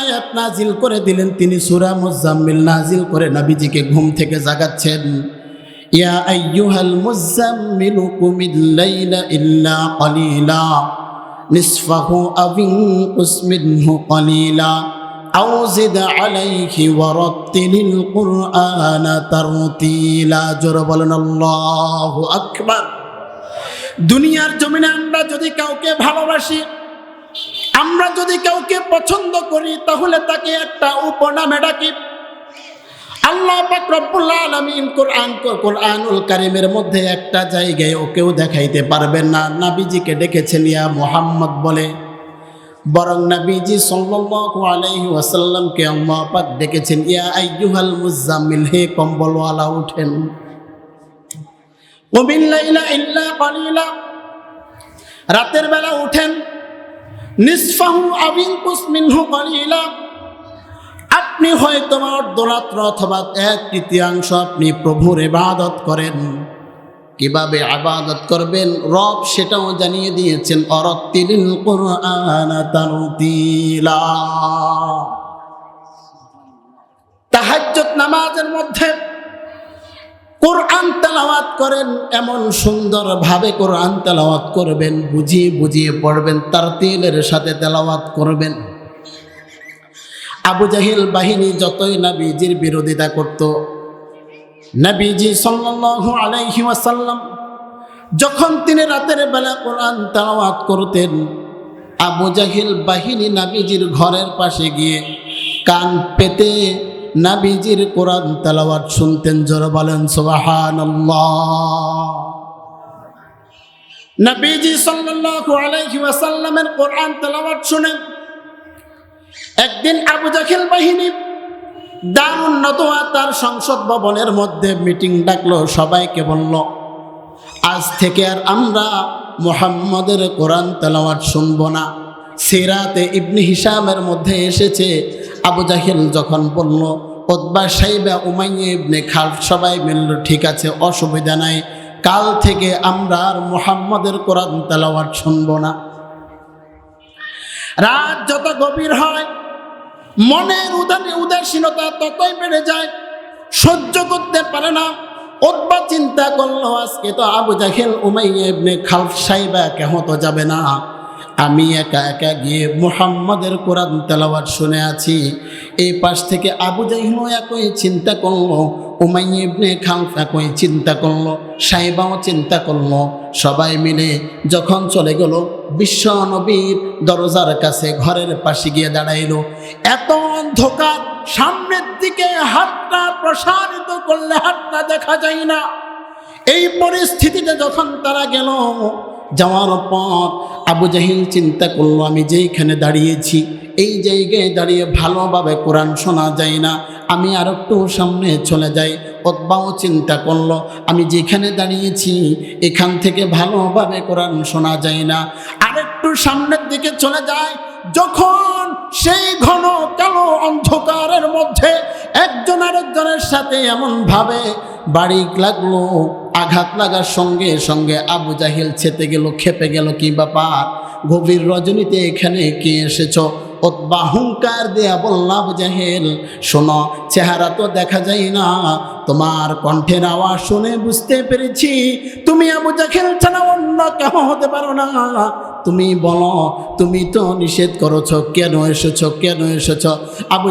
আয়াত নাজিল করে দিলেন, তিনি সুরা মুজাম্মিল নাজিল করে নবীজিকে ঘুম থেকে জাগাচ্ছেন। ইয়া আইয়ুহাল মুজাম্মিল কুমিল লাইলা ইল্লা কলিলা নিসফাহু আও ইনকুস মিনহু কলিলা আও জিদ আলাইহি ওয়ারাত্তিলিল কুরআনা তারতিলা। জোরে বলেন, আল্লাহু আকবার। দুনিয়ার জমিনে আমরা যদি কাউকে ভালোবাসি আমরা যদি কাউকে পছন্দ করি, তাহলে তাকে একটা উপনামে ডাকি। আল্লাহ পাক রব্বুল মধ্যে একটা জায়গায় ওকেও দেখাইতে পারবেন না। নাবিজিকে ডেকেছেন, ইয়া মুহাম্মদ বলে। বরং নাবিজি সাল্লাল্লাহু আলাইহি ডেকেছেন, ইয়া আইয়ুহাল মুজাম্মিল, হে কম্বলওয়ালা, উঠেন। রাতের বেলা উঠেন নিসফাহু আবিনকুস মিনহু কলিলা আপনি হয়তো অর্ধরাত্র অথবা এক তৃতীয়াংশ আপনি প্রভুর ইবাদত করেন। কীভাবে আবাদত করবেন? রব সেটাও জানিয়ে দিয়েছেন, অরত্তিলিল তাহাজ্জুদ নামাজের মধ্যে কোরআন তেলাওয়াত করেন, এমন সুন্দরভাবে কোরআন তেলাওয়াত করবেন, বুঝিয়ে বুঝিয়ে পড়বেন তার তেলের সাথে তেলাওয়াত করবেন। আবু জাহিল বাহিনী যতই নাবিজির বিরোধিতা করত, নবীজি সাল্লাল্লাহু আলাইহি ওয়াসাল্লাম যখন তিনি রাতের বেলা কোরআন তেলাওয়াত করতেন, আবু জাহিল বাহিনী নাবিজির ঘরের পাশে গিয়ে কান পেতে নাবিজির কোরআন তেলাওয়াত শুনতেন, জোরে বলেন, সুবহানাল্লাহ। নবীজি সাল্লাল্লাহু আলাইহি ওয়াসাল্লামের কোরআন তেলাওয়াত শুনেন। একদিন আবু জাহিল বাহিনী দারুণ নতোয়া তার সংসদ ভবনের মধ্যে মিটিং ডাকলো, সবাইকে বলল, আজ থেকে আর আমরা মোহাম্মদের কোরআন তেলাওয়াত শুনব না। সিরাতে ইবনি হিসামের মধ্যে এসেছে আবু জাহিল যখন বলল ওতবা সাইবা উমাইয়া ইবনে খালফ সবাই মিলল ঠিক আছে, অসুবিধা নাই। কাল থেকে আমরা আর মোহাম্মদের কোরআন তেলাওয়াত শুনব না। রাত যত গভীর হয়, মনের উদানে উদাসীনতা ততই বেড়ে যায়, সহ্য করতে পারে না। ওতবা চিন্তা করল, আজকে তো আবু জাহেল, উমাইয়া ইবনে খালফ সাইবা কেহ তো যাবে না? আমি একা একা গিয়ে মুহাম্মাদের কোরআন তেলাওয়াত শুনে আছি। এই পাশ থেকে আবু জাহিল একই চিন্তা করল, উমাইয়া ইবনে খালফ একই চিন্তা করল সাইবাও চিন্তা করল। সবাই মিলে যখন চলে গেল, বিশ্ব নবীর দরজার কাছে ঘরের পাশে গিয়ে দাঁড়াইল। এত অন্ধকার, সামনের দিকে হাতটা প্রসারিত করলে হাতটা দেখা যায় না। এই পরিস্থিতিতে যখন তারা গেল যাওয়ার পর আবু জাহিল চিন্তা করল, আমি যেইখানে দাঁড়িয়েছি, এই জায়গায় দাঁড়িয়ে ভালোভাবে কোরআন শোনা যায় না। আমি আর একটু সামনে চলে যাই। অতবাও চিন্তা করল, আমি যেখানে দাঁড়িয়েছি, এখান থেকে ভালোভাবে কোরআন শোনা যায় না। আরেকটু সামনের দিকে চলে যায়, যখন সেই ঘন কালো অন্ধকারের মধ্যে একজন আরেকজনের সাথে এমনভাবে বাড়ি লাগল, আঘাত লাগার সঙ্গে সঙ্গে আবু জাহিল ছেতে গেল, খেপে গেল কি ব্যাপার গভীর রজনীতে এখানে কি এসেছ? অথবা হুঙ্কার দেয়া বললাম আবু জাহেল, শোনো, চেহারা তো দেখা যায় না। তোমার কণ্ঠের আওয়াজ শুনে বুঝতে পেরেছি, তুমি আবু জাহেল ছাড়া অন্য কেউ হতে পারো না। তুমি বলো, তুমি তো নিষেধ করেছ, কেন এসেছ কেন এসেছ? আবু